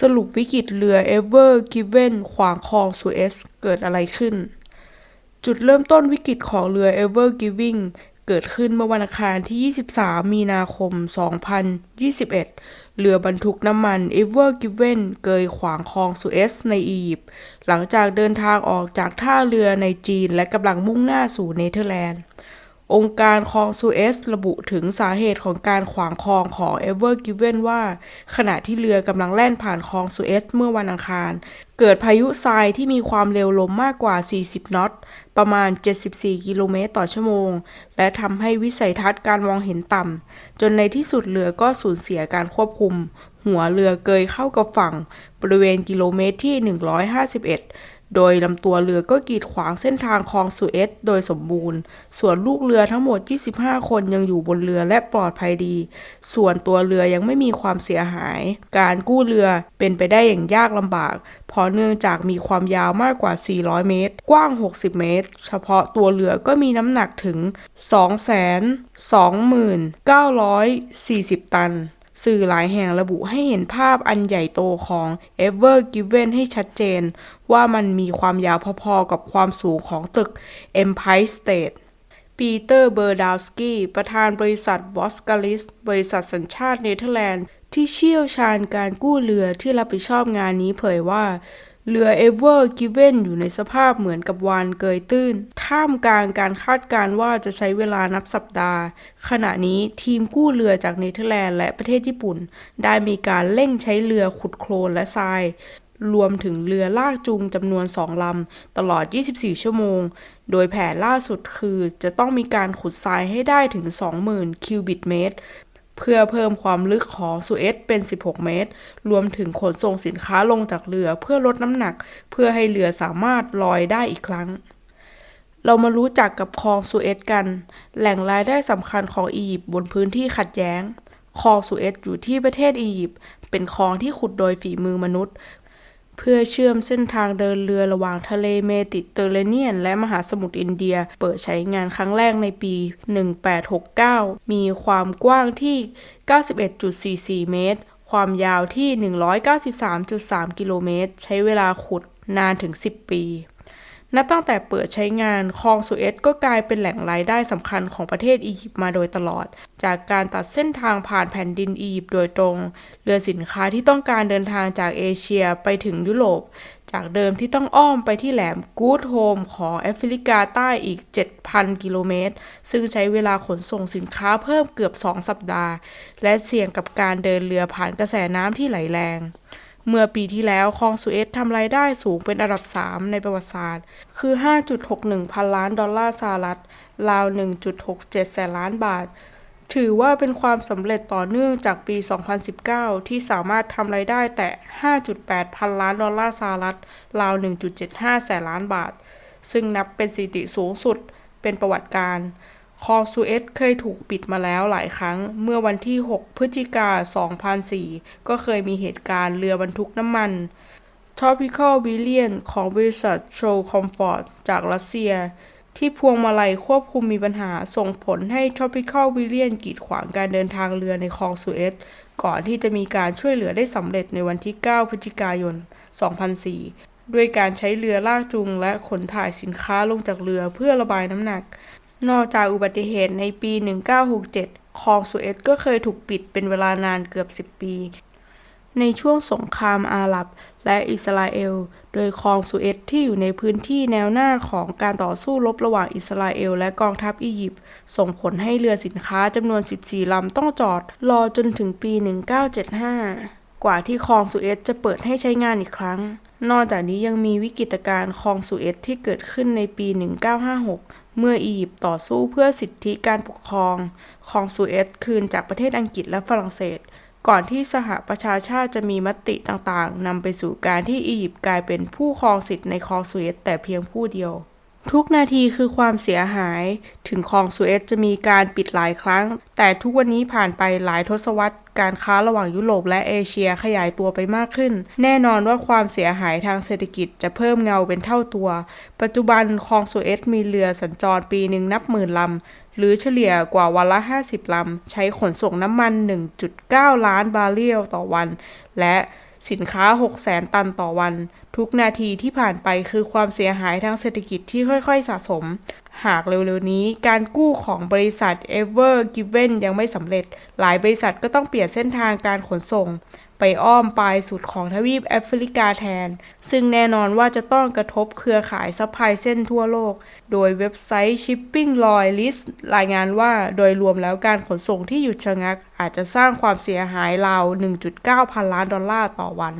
สรุปวิกฤตเรือ Ever Given ขวางคลองสุเอซเกิดอะไรขึ้น จุดเริ่มต้นวิกฤตของเรือ Ever Given เกิดขึ้นเมื่อวันอังคารที่ 23 มีนาคม 2021 เรือบรรทุกน้ำมัน Ever Given เวนเกยขวางคลองสุเอซในอียิปต์หลังจากเดินทางออกจากท่าเรือในจีนและกำลังมุ่งหน้าสู่เนเธอร์แลนด์ องค์การคลองสุเอซระบุถึงสาเหตุของการขวางคลองของ Ever Given ว่า ขณะที่เรือกำลังแล่นผ่านคลองสุเอซเมื่อวันอังคาร เกิดพายุทรายที่มีความเร็วลมมากกว่า 40นอต ประมาณ 74 กิโลเมตรต่อชั่วโมง และทำให้วิสัยทัศน์การมองเห็นต่ำ จนในที่สุดเรือก็สูญเสียการควบคุม หัวเรือเกยเข้ากับฝั่ง บริเวณกิโลเมตรที่ 151 โดยลำตัวเรือก็กีดขวางเส้นทางคลองสุเอซโดยสมบูรณ์ ส่วนลูกเรือทั้งหมด 25 คนยังอยู่บนเรือและปลอดภัยดี ส่วนตัวเรือยังไม่มีความเสียหาย การกู้เรือเป็นไปได้อย่างยากลำบาก เพราะเนื่องจากมีความยาวมากกว่า 400 เมตร กว้าง 60 เมตร เฉพาะตัวเรือก็มีน้ำหนักถึง 229,40 ตัน สื่อหลายแห่งระบุให้เห็นภาพอันใหญ่โตของ Ever Given ให้ชัดเจน ว่ามันมีความยาวพอๆกับความสูงของตึก Empire State ปีเตอร์เบอร์ดาวสกี้ประธานบริษัทบอสกาลิส บริษัทสัญชาติเนเธอร์แลนด์ที่เชี่ยวชาญการกู้เรือที่รับผิดชอบงานนี้เผยว่า เรือ Ever Given อยู่ในสภาพเหมือนกับวานเกยตื้น ท่ามกลางการคาดการณ์ว่าจะใช้เวลานับสัปดาห์ ขณะนี้ทีมกู้เรือจากเนเธอร์แลนด์และประเทศญี่ปุ่น ได้มีการเร่งใช้เรือขุดโคลนและทราย รวมถึงเรือลากจูงจำนวนสองลำ ตลอด 24 ชั่วโมง โดยแผนล่าสุดคือจะต้องมีการขุดทรายให้ได้ถึง 20,000 คิวบิตเมตร เพื่อเพิ่มความลึกของสุเอตเป็น 16 เมตร รวมถึงขนส่งสินค้าลงจากเรือเพื่อลดน้ำหนัก เพื่อให้เรือสามารถลอยได้อีกครั้ง เรามารู้จักกับคลองสุเอตกัน แหล่งรายได้สำคัญของอียิปต์บนพื้นที่ขัดแย้งคลองสุเอตอยู่ที่ประเทศอียิปต์เป็นคลองที่ขุดโดยฝีมือมนุษย์ เพื่อเชื่อมเส้นทางเดินเรือระหว่างทะเลเมดิเตอร์เรเนียน และมหาสมุทรอินเดีย เปิดใช้งานครั้งแรกในปี 1869 มีความกว้างที่ 91.44 เมตร ความยาวที่ 193.3 กิโลเมตร ใช้เวลาขุดนานถึง 10 ปี นับตั้งแต่เปิดใช้งานคลองสุเอซก็กลายเป็นแหล่งรายได้สำคัญของประเทศอียิปต์มาโดยตลอด จากการตัดเส้นทางผ่านแผ่นดินอียิปต์โดยตรง เรือสินค้าที่ต้องการเดินทางจากเอเชียไปถึงยุโรป จากเดิมที่ต้องอ้อมไปที่แหลมกูดโฮมของแอฟริกาใต้อีก 7,000 กิโลเมตร ซึ่งใช้เวลาขนส่งสินค้าเพิ่มเกือบ 2 สัปดาห์ และเสี่ยงกับการเดินเรือผ่านกระแสน้ำที่ไหลแรง เมื่อปีที่แล้วคลองสุเอซทำรายได้สูงเป็นอันดับ 3 ในประวัติศาสตร์ คือ 5.61 พันล้านดอลลาร์สหรัฐ ราว 1.67 แสนล้านบาท ถือว่าเป็นความสำเร็จต่อเนื่องจากปี 2019 ที่สามารถทำรายได้แต่ 5.8 พันล้านดอลลาร์สหรัฐ ราว 1.75 แสนล้านบาท ซึ่งนับเป็นสถิติสูงสุดเป็นประวัติการ คลองสุเอซเคยถูกปิดมาแล้วหลายครั้ง เมื่อวันที่ 6 พฤศจิกา 2004 ก็เคยมีเหตุการณ์เรือบรรทุกน้ำมัน Tropical w i l l i a m ของบริษัท Troll Comfort จากรัสเซีย ที่พวงมาลัยควบคุมมีปัญหาส่งผลให้ Tropical w i l l i a m กีดขวางการเดินทางเรือในคลองสุเอซก่อนที่จะมีการช่วยเหลือได้สำเร็จในวันที่ 9 พฤศจิกายน 2004 ด้วยการใช้เรือลากจูงและขนถ่ายสินค้าลงจากเรือเพื่อระบายน้ำหนัก นอกจากอุบัติเหตุในปี 1967 คลองสุเอซก็เคยถูกปิดเป็นเวลานานเกือบ 10 ปี ในช่วงสงครามอาหรับและอิสราเอล โดยคลองสุเอซที่อยู่ในพื้นที่แนวหน้าของการต่อสู้รบระหว่างอิสราเอล และกองทัพอียิปต์ส่งผลให้เรือสินค้าจำนวน 14 ลำต้องจอดรอจนถึงปี 1975 กว่าที่คลองสุเอซจะเปิดให้ใช้งานอีกครั้งนอกจากนี้ยังมีวิกฤตการณ์คลองสุเอซที่เกิดขึ้นในปี 1956 เมื่ออียิปต์ต่อสู้เพื่อสิทธิการปกครองของสุเอตคืนจากประเทศอังกฤษและฝรั่งเศส ก่อนที่สหประชาชาติจะมีมติต่างๆนำไปสู่การที่อียิปต์กลายเป็นผู้ครองสิทธิ์ในคลองสุเอตแต่เพียงผู้เดียว ทุกนาทีคือความเสียหาย ถึงคลองสุเอซจะมีการปิดหลายครั้ง แต่ทุกวันนี้ผ่านไปหลายทศวรรษ การค้าระหว่างยุโรปและเอเชียขยายตัวไปมากขึ้น แน่นอนว่าความเสียหายทางเศรษฐกิจจะเพิ่มเงาเป็นเท่าตัว ปัจจุบันคลองสุเอซมีเรือสัญจรปีหนึ่งนับหมื่นลำ หรือเฉลี่ยกว่าวันละ 50 ลำ ใช้ขนส่งน้ำมัน 1.9 ล้านบาร์เรลต่อวัน และ สินค้า 6 0แสนตันต่อวัน ทุกนาทีที่ผ่านไปคือความเสียหายทางเศรษฐกิจที่ค่อยๆสะสม หากเร็วๆนี้การกู้ของบริษัท Ever Given ยังไม่สำเร็จ หลายบริษัทก็ต้องเปลี่ยนเส้นทางการขนส่ง ไปอ้อมปลายสุดของทวีปแอฟริกาแทน ซึ่งแน่นอนว่าจะต้องกระทบเครือข่ายซัพพลายเส้นทั่วโลก โดยเว็บไซต์ Shipping Loy List รายงานว่าโดยรวมแล้วการขนส่งที่หยุดชะงัก อาจจะสร้างความเสียหายราว 1.9 พันล้านดอลลาร์ต่อวัน